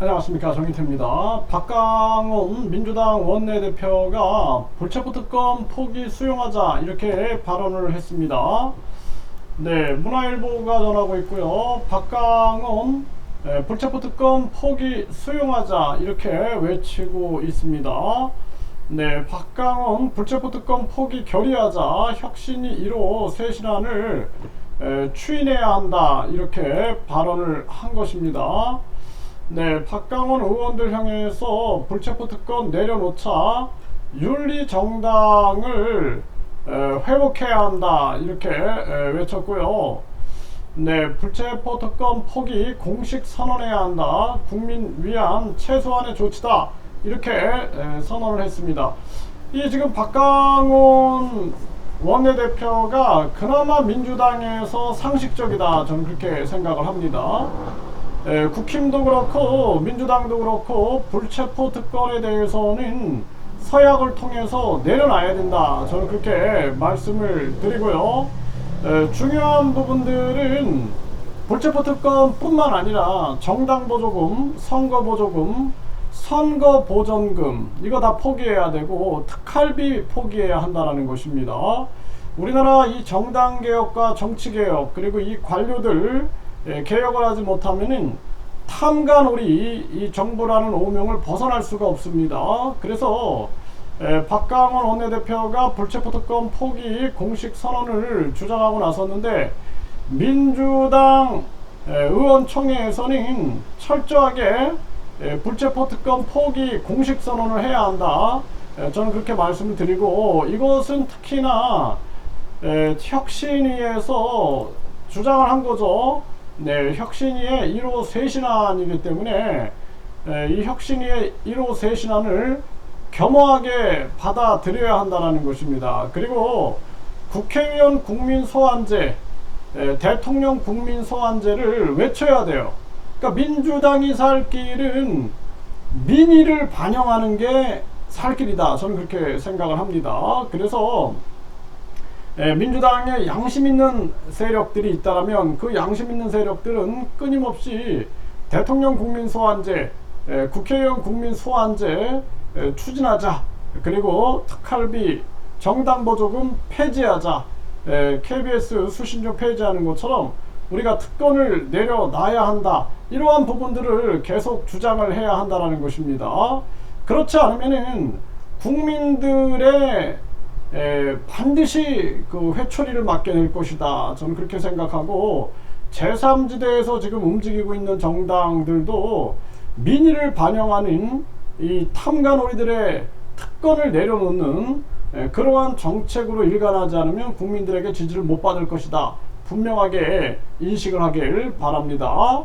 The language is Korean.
안녕하십니까 정인태입니다. 박강원 민주당 원내대표가 불체포 특검 포기 수용하자 이렇게 발언을 했습니다. 네, 문화일보가 전하고 있고요. 박강원 예, 불체포 특검 포기 수용하자 이렇게 외치고 있습니다. 네, 박강원 불체포 특검 포기 결의하자 혁신이 1호 쇄신안을 에, 추인해야 한다 이렇게 발언을 한 것입니다. 네, 박강원 의원들 향해서 불체포 특권 내려놓자 윤리 정당을 에, 회복해야 한다 이렇게 에, 외쳤고요. 네, 불체포 특권 포기 공식 선언해야 한다. 국민 위한 최소한의 조치다. 이렇게 에, 선언을 했습니다. 이 지금 박강원 원내대표가 그나마 민주당에서 상식적이다. 저는 그렇게 생각을 합니다. 에, 국힘도 그렇고 민주당도 그렇고 불체포 특권에 대해서는 서약을 통해서 내려놔야 된다. 저는 그렇게 말씀을 드리고요. 에, 중요한 부분들은 불체포 특권뿐만 아니라 정당 보조금, 선거 보조금, 선거 보전금 이거 다 포기해야 되고 특할비 포기해야 한다는 것입니다. 우리나라 이 정당 개혁과 정치 개혁 그리고 이 관료들 예, 개혁을 하지 못하면은 탐관오리 이 정부라는 오명을 벗어날 수가 없습니다. 그래서 에, 박강원 원내대표가 불체포 특권 포기 공식 선언을 주장하고 나섰는데 민주당 에, 의원총회에서는 철저하게 에, 불체포 특권 포기 공식 선언을 해야 한다. 에, 저는 그렇게 말씀을 드리고 이것은 특히나 에, 혁신위에서 주장을 한 거죠. 네, 혁신위의 1호 쇄신안이기 때문에 에, 이 혁신위의 1호 쇄신안을 겸허하게 받아들여야 한다는 것입니다. 그리고 국회의원 국민 소환제, 에, 대통령 국민 소환제를 외쳐야 돼요. 그러니까 민주당이 살 길은 민의를 반영하는 게 살 길이다. 저는 그렇게 생각을 합니다. 그래서 예, 민주당에 양심 있는 세력들이 있다면 그 양심 있는 세력들은 끊임없이 대통령 국민 소환제, 예, 국회의원 국민 소환제 예, 추진하자. 그리고 특할비 정당 보조금 폐지하자. 예, KBS 수신료 폐지하는 것처럼 우리가 특권을 내려놔야 한다. 이러한 부분들을 계속 주장을 해야 한다는 것입니다. 그렇지 않으면은 국민들의 에, 반드시 그 회초리를 맞게 될 것이다. 저는 그렇게 생각하고 제3지대에서 지금 움직이고 있는 정당들도 민의를 반영하는 이 탐관오리들의 특권을 내려놓는 에, 그러한 정책으로 일관하지 않으면 국민들에게 지지를 못 받을 것이다. 분명하게 인식을 하길 바랍니다.